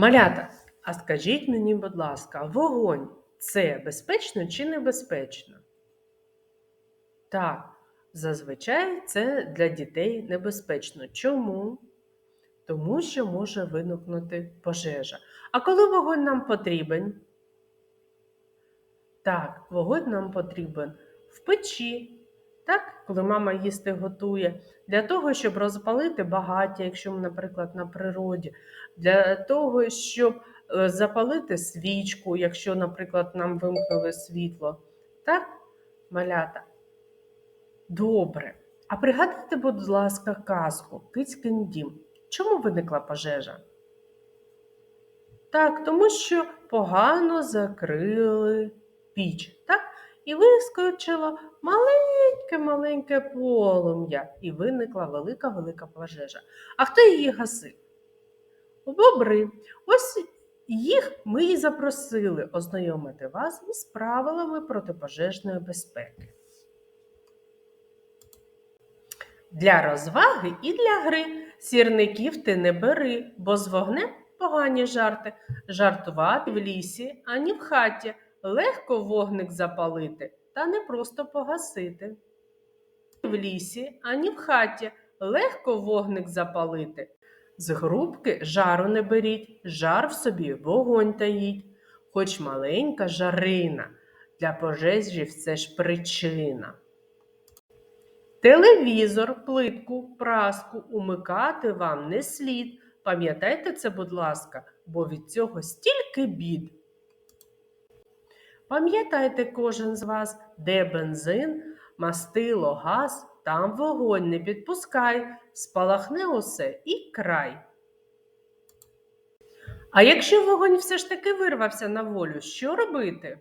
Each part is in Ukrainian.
Малята, а скажіть мені, будь ласка, вогонь це безпечно чи небезпечно? Так, зазвичай це для дітей небезпечно. Чому? Тому що може виникнути пожежа. А коли вогонь нам потрібен? Так, вогонь нам потрібен в печі. Так, коли мама їсти готує, для того, щоб розпалити багаття, якщо ми, наприклад, на природі, для того, щоб е, запалити свічку, якщо, наприклад, нам вимкнули світло. Так, малята? Добре. А пригадайте, будь ласка, казку Кицькин дім. Чому виникла пожежа? Так, тому що погано закрили піч, так? І вискочило маленьке-маленьке полум'я, і виникла велика-велика пожежа. А хто її гасив? Бобри. Ось їх ми і запросили ознайомити вас із правилами протипожежної безпеки. Для розваги і для гри сірників ти не бери, бо з вогнем погані жарти. Жартувати в лісі, ані в хаті. Легко вогник запалити, та не просто погасити. В лісі, ані в хаті. Легко вогник запалити. З грубки жару не беріть, жар в собі вогонь таїть. Хоч маленька жарина, для пожежі це ж причина. Телевізор, плитку, праску умикати вам не слід. Пам'ятайте це, будь ласка, бо від цього стільки бід. Пам'ятайте кожен з вас, де бензин, мастило, газ, там вогонь не підпускай, спалахне усе і край. А якщо вогонь все ж таки вирвався на волю, що робити?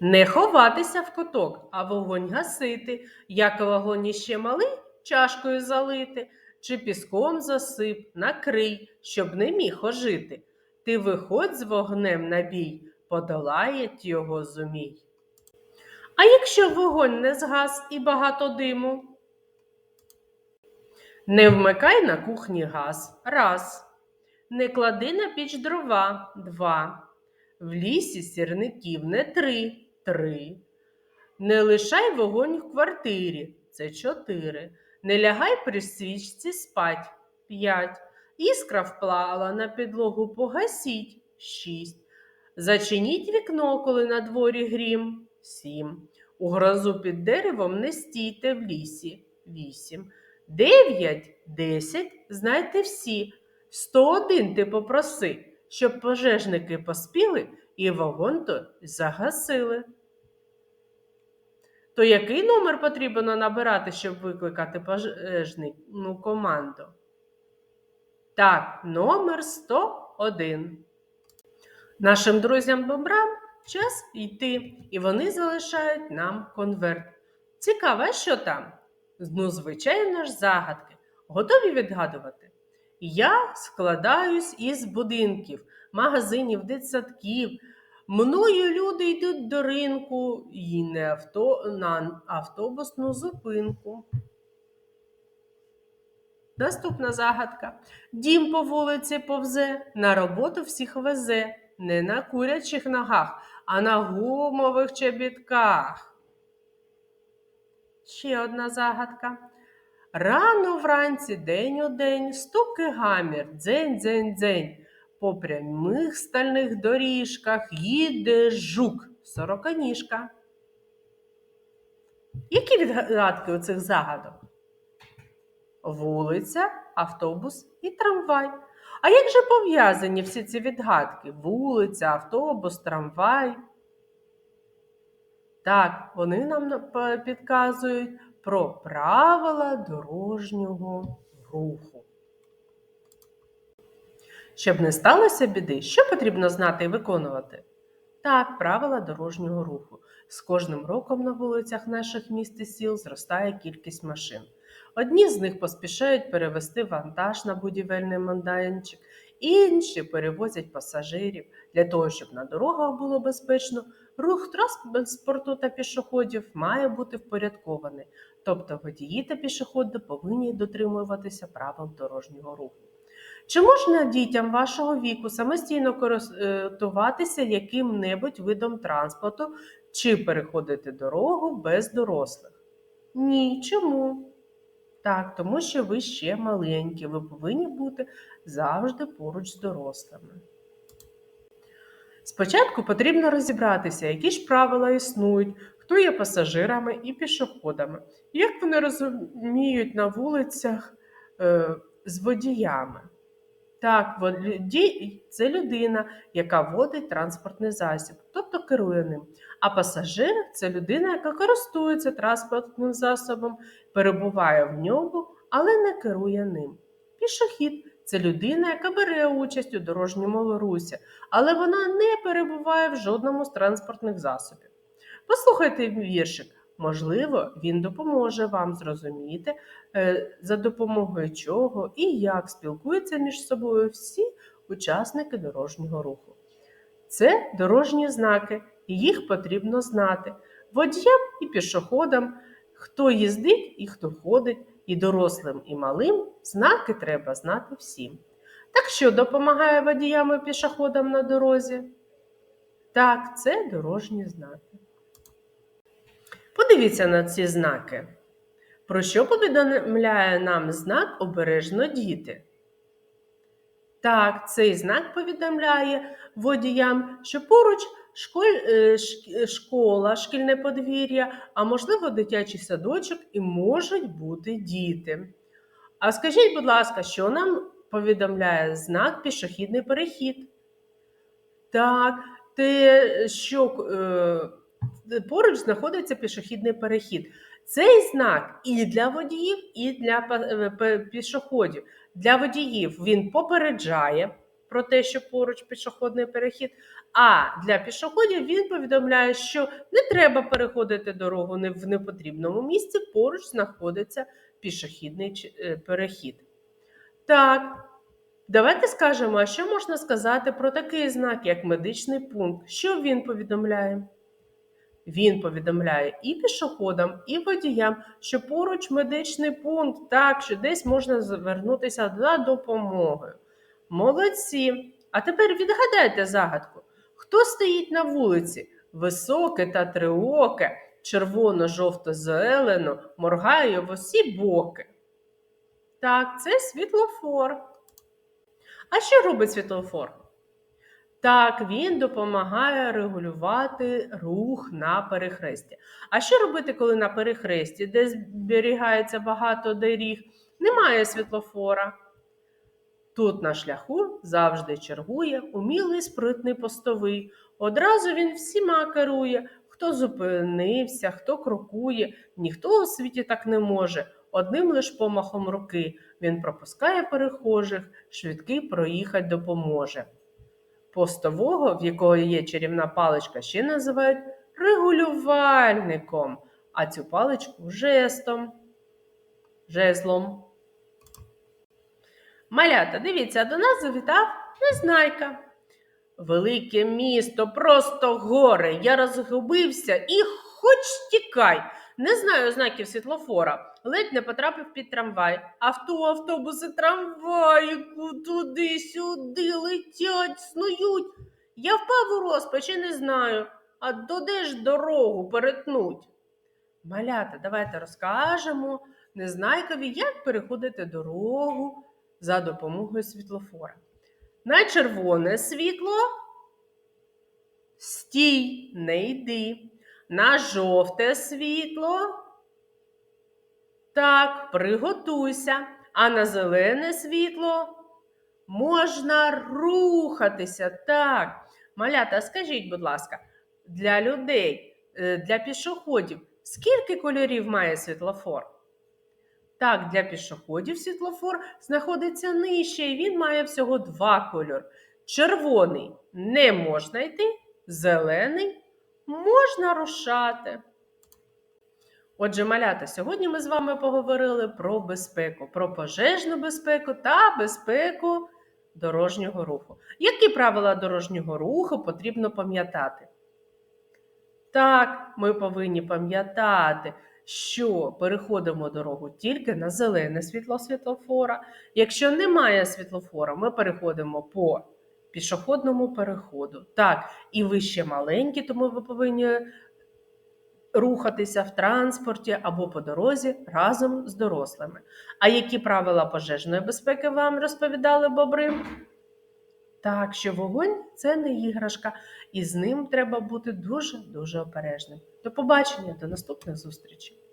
Не ховатися в куток, а вогонь гасити, як вогонь іще малий, чашкою залити, чи піском засип, накрий, щоб не міг ожити. Ти виходь з вогнем на бій, подолаєть його зумій. А якщо вогонь не згас і багато диму? Не вмикай на кухні газ раз. Не клади на піч дрова два. В лісі сірників не три три. Не лишай вогонь в квартирі це чотири. Не лягай при свічці спать п'ять. Іскра вплала на підлогу погасіть шість. Зачиніть вікно, коли на дворі грім сім. У грозу під деревом не стійте в лісі вісім. Дев'ять, десять, знайте всі. Сто один ти попроси, щоб пожежники поспіли і вогонь той загасили. То який номер потрібно набирати, щоб викликати пожежну команду? Так, номер 101. Нашим друзям-бобрам час йти, і вони залишають нам конверт. Цікаво, що там? Ну, звичайно ж, загадки. Готові відгадувати? Я складаюсь із будинків, магазинів, дитсадків. Мною люди йдуть до ринку і не авто, на автобусну зупинку. Наступна загадка. Дім по вулиці повзе, на роботу всіх везе, не на курячих ногах, а на гумових чобітках. Ще одна загадка. Рано вранці, день у день, стуки гамір, дзень, дзень, дзень. По прямих стальних доріжках їде жук, сороканіжка. Які відгадки у цих загадок? Вулиця, автобус і трамвай. А як же пов'язані всі ці відгадки? Вулиця, автобус, трамвай? Так, вони нам підказують про правила дорожнього руху. Щоб не сталося біди, що потрібно знати і виконувати? Так, правила дорожнього руху. З кожним роком на вулицях наших міст і сіл зростає кількість машин. Одні з них поспішають перевести вантаж на будівельний майданчик, інші перевозять пасажирів. Для того, щоб на дорогах було безпечно, рух транспорту та пішоходів має бути впорядкований, тобто водії та пішоходи повинні дотримуватися правил дорожнього руху. Чи можна дітям вашого віку самостійно користуватися яким-небудь видом транспорту чи переходити дорогу без дорослих? Ні, чому? Так, тому що ви ще маленькі, ви повинні бути завжди поруч з дорослими. Спочатку потрібно розібратися, які ж правила існують, хто є пасажирами і пішоходами, як вони розуміють на вулицях е, з водіями. Так, водій – це людина, яка водить транспортний засіб, тобто керує ним. А пасажир це людина, яка користується транспортним засобом, перебуває в ньому, але не керує ним. Пішохід це людина, яка бере участь у дорожньому русі, але вона не перебуває в жодному з транспортних засобів. Послухайте віршик. Можливо, він допоможе вам зрозуміти, е, за допомогою чого і як спілкуються між собою всі учасники дорожнього руху. Це дорожні знаки, і їх потрібно знати водіям і пішоходам, хто їздить і хто ходить, і дорослим, і малим знаки треба знати всім. Так що допомагає водіям і пішоходам на дорозі? Так, це дорожні знаки. Подивіться на ці знаки. Про що повідомляє нам знак обережно діти? Так, цей знак повідомляє водіям, що поруч школь, е, школа, шкільне подвір'я, а можливо, дитячий садочок і можуть бути діти. А скажіть, будь ласка, що нам повідомляє знак пішохідний перехід? Так, те, що е, поруч знаходиться пішохідний перехід. Цей знак і для водіїв, і для е, пішоходів. Для водіїв він попереджає про те, що поруч пішохідний перехід, а для пішоходів він повідомляє, що не треба переходити дорогу в непотрібному місці, поруч знаходиться пішохідний е, перехід. Так, давайте скажемо, а що можна сказати про такий знак, як медичний пункт. Що він повідомляє? Він повідомляє і пішоходам, і водіям, що поруч медичний пункт, так, що десь можна звернутися за допомогою. Молодці! А тепер відгадайте загадку. Хто стоїть на вулиці? Високе та триоке, червоно-жовто-зелено, моргає в усі боки. Так, це світлофор. А що робить світлофор? Так, він допомагає регулювати рух на перехресті. А що робити, коли на перехресті, де зберігається багато доріг, немає світлофора? Тут на шляху завжди чергує умілий спритний постовий. Одразу він всіма керує, хто зупинився, хто крокує, ніхто у світі так не може. Одним лиш помахом руки він пропускає перехожих, швидкий проїхать допоможе. Постового, в якого є чарівна паличка, ще називають регулювальником, а цю паличку жестом, жезлом. Малята, дивіться, до нас завітав Незнайка. Велике місто, просто горе. Я розгубився і хоч тікай. Не знаю знаків світлофора, ледь не потрапив під трамвай. Авто, автобуси, трамваїку, туди-сюди летять, снують. Я впав у розпач і не знаю, а доде ж дорогу перетнуть. Малята, давайте розкажемо Незнайкові, як переходити дорогу за допомогою світлофора. На червоне світло стій, не йди. На жовте світло. Так, приготуйся. А на зелене світло можна рухатися. Так. Малята, скажіть, будь ласка, для людей, е, для пішоходів, скільки кольорів має світлофор? Так, для пішоходів світлофор знаходиться нижче, і він має всього два кольори. Червоний не можна йти, зелений можна рушати. Отже, малята, сьогодні ми з вами поговорили про безпеку, про пожежну безпеку та безпеку дорожнього руху. Які правила дорожнього руху потрібно пам'ятати? Так, ми повинні пам'ятати, що переходимо дорогу тільки на зелене світло світлофора. Якщо немає світлофора, ми переходимо по пішохідному переходу. Так, і ви ще маленькі, тому ви повинні рухатися в транспорті або по дорозі разом з дорослими. А які правила пожежної безпеки вам розповідали бобри? Так, що вогонь це не іграшка, і з ним треба бути дуже-дуже обережним. До побачення, до наступних зустрічей!